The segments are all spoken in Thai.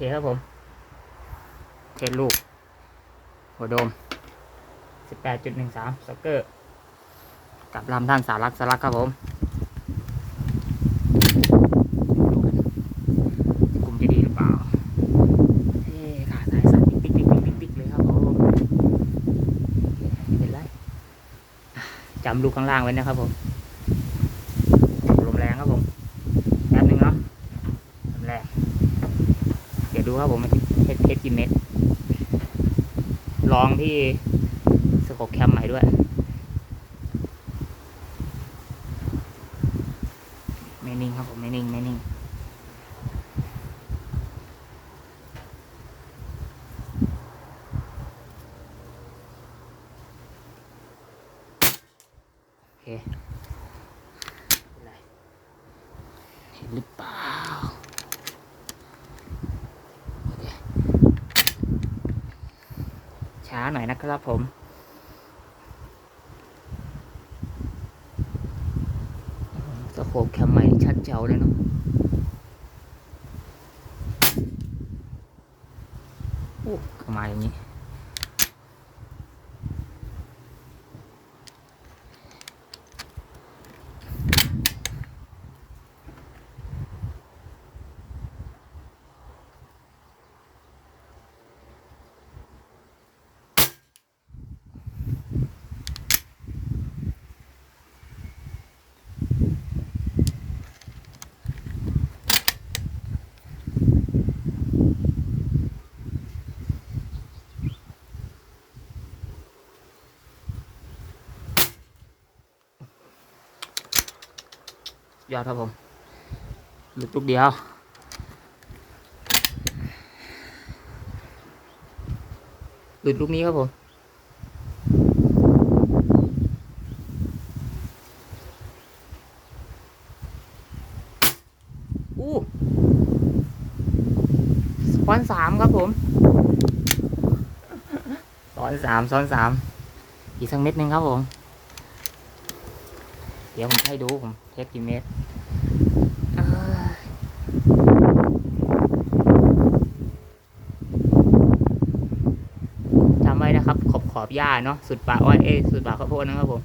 เคครับผม เทสลูก หัวโดม 18.13ซ็อกเกอร์ กับลำท่านสารักสารักครับผมกลุ่มจะดีหรือเปล่าเฮ้ขาสายสั่นปิ๊กปิ๊กปิ๊กปิ๊กปิ๊กเลยครับผมไม่เป็นไรจำลูกข้างล่างไว้นะครับผมแรงครับผมแป๊บนึงเนาะลมแรง เดี๋ยวดู ครับผมเทสเทสกี่เม็ดลองที่สกบแคมใหม่ด้วย ไม่นิ่งครับผมไม่นิ่งไม่นิ่งโอเคเป็นไรเห็นหรือเปล่าโอเค ช้าหน่อยนะครับผม สโคปแคมใหม่ชัดเจ๋วเลยเนาะโอ้เข้ามาอย่างนี้ ยอดครับผมหลุดลูกเดียวหลุดลูกนี้ครับผมอู้ซ้อนสามครับผมซ้อนสามซ้อนสามอีกสักเม็ดหนึ่งครับผม ดี๋ยวผมให้ดูผมเทสกี่เมตรจำไว้นะครับ ขอบขอบหญ้าเนาะสุดป่าอ้อยเอ้สุดป่าข้าวโพดนะครับผม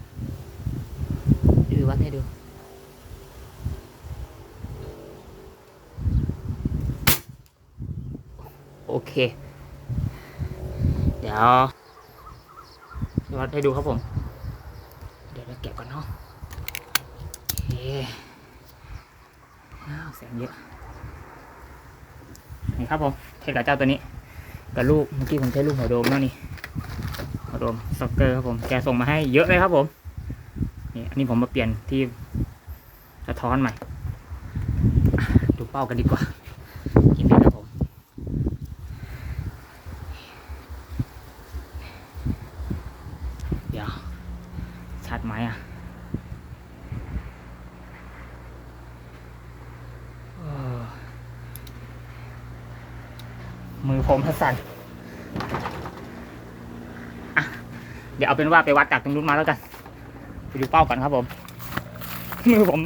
ดูวัดให้ดูโอเค เดี๋ยววัดให้ดูครับผม เดี๋ยวเราเก็บก่อนเนาะ เคอ้าวแสงเยอะ นี่ครับผมเทกับเจ้าตัวนี้กับลูกเมื่อกี้ผมใช้ลูกหัวโดมแล้วนี่หัวโดมซ็อกเกอร์ครับผมแกส่งมาให้เยอะเลยครับผมนี่อันนี้ผมมาเปลี่ยนที่สะท้อนใหม่ ดูเป้ากันดีกว่ากินด้ครับผมเดี๋ยวชัดไหมอะ เออมือ ผมสั่นอะเดี๋ยวเอาเป็นว่าไปวัดจากตรงนู้นมาแล้วกันไปดูเป้ากันครับผมมือผม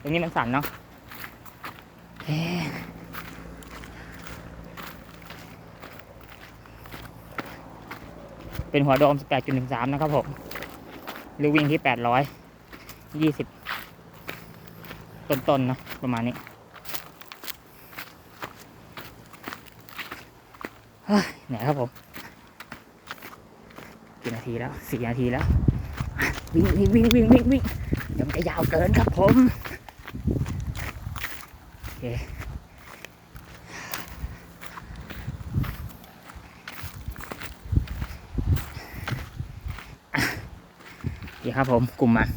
ตรงนี้มันสั่นเนาะเป็นหัวโดม 18.13 นะครับผมหรือวิ่งที่ 820 ต้นๆเนะประมาณนี้ เฮ้ยไหนครับผมกี่นาทีแล้วสี่นาทีแล้ววิ่งวิ่งวิ่งวิ่งวิ่งวิ่งเดี๋ยวมันจะยาวเกินครับผมโอเคอะนี่ครับผมกลุ่มมัน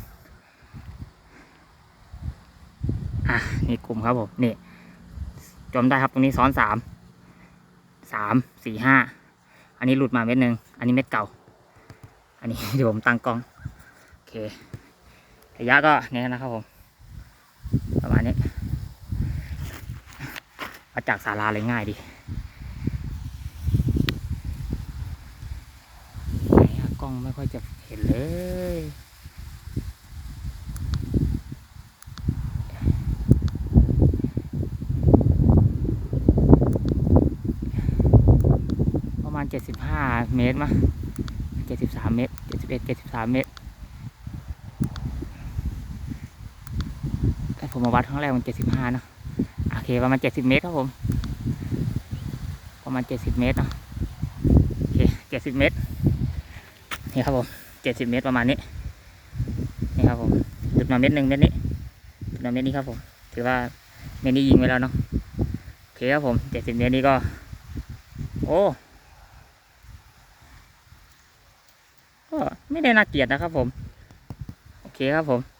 อะนี่กลุ่มครับผมนี่จมได้ครับตรงนี้ซ้อนสาม สามสี่ห้าอันนี้หลุดมาเม็ดหนึ่งอันนี้เม็ดเก่า อันนี้เดี๋ยวผมตั้งกล้องโอเคระยะก็เนี่ยนะครับผม ประมาณนี้มาจากศาลาเลยง่ายดีกล้องไม่ค่อยจะเห็นเลย ณเจ็ดสิบห้าเมตรมั้งเจ็ดสิบสามเมตรเจ็ดสิบเอ็ดเจ็ดสิบสามเมตรแต่ผมมาวัดครั้งแรกมันเจ็ดสิบห้านะโอเคประมาณเจ็ดสิบเมตรครับผม ประมาณเจ็ดสิบเมตรเนาะโอเคเจ็ดสิบเมตร นี่ครับผมเจ็ดสิบเมตรประมาณนี้ นี่ครับผมจุดมาเม็ดหนึ่งเม็ดนี้จุดมาเม็ดนี้ครับผม ถือว่าเม็ดนี้ยิงไว้แล้วเนาะโอเคครับผมเจ็ดสิบเมตรนี้ก็ โอ้ ก็ไม่ได้น่าเกลียดนะครับผม โอเคครับผม